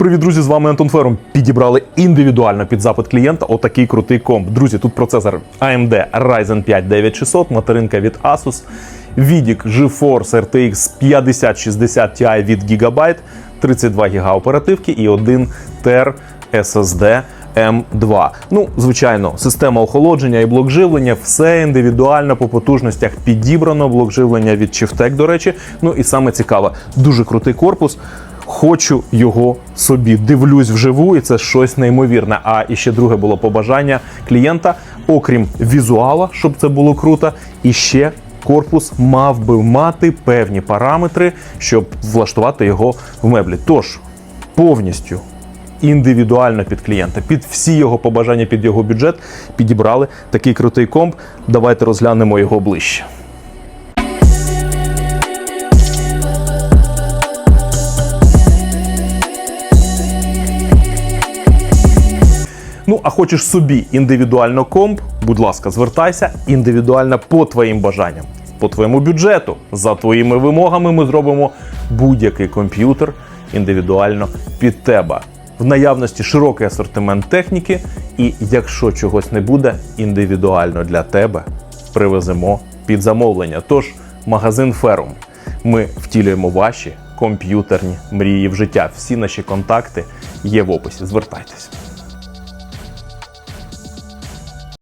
Привіт, друзі! З вами Антон Ферум. Підібрали індивідуально під запит клієнта отакий крутий комп. Друзі, тут процесор AMD Ryzen 5 9600, материнка від Asus, VIDIC GeForce RTX 5060 Ti від Gigabyte, 32 ГБ оперативки і 1 TB SSD M2. Ну, звичайно, система охолодження і блок живлення, все індивідуально по потужностях підібрано. Блок живлення від Chieftec, до речі. Ну і саме цікаве, дуже крутий корпус. Хочу його собі. Дивлюсь вживу, і це щось неймовірне. А і ще друге було побажання клієнта, окрім візуала, щоб це було круто, і ще корпус мав би мати певні параметри, щоб влаштувати його в меблі. Тож повністю індивідуально під клієнта, під всі його побажання, під його бюджет підібрали такий крутий комп. Давайте розглянемо його ближче. Ну, а хочеш собі індивідуально комп, будь ласка, звертайся індивідуально по твоїм бажанням, по твоєму бюджету, за твоїми вимогами ми зробимо будь-який комп'ютер індивідуально під тебе. В наявності широкий асортимент техніки, і якщо чогось не буде, індивідуально для тебе привеземо під замовлення. Тож, магазин Ферум. Ми втілюємо ваші комп'ютерні мрії в життя. Всі наші контакти є в описі. Звертайтесь.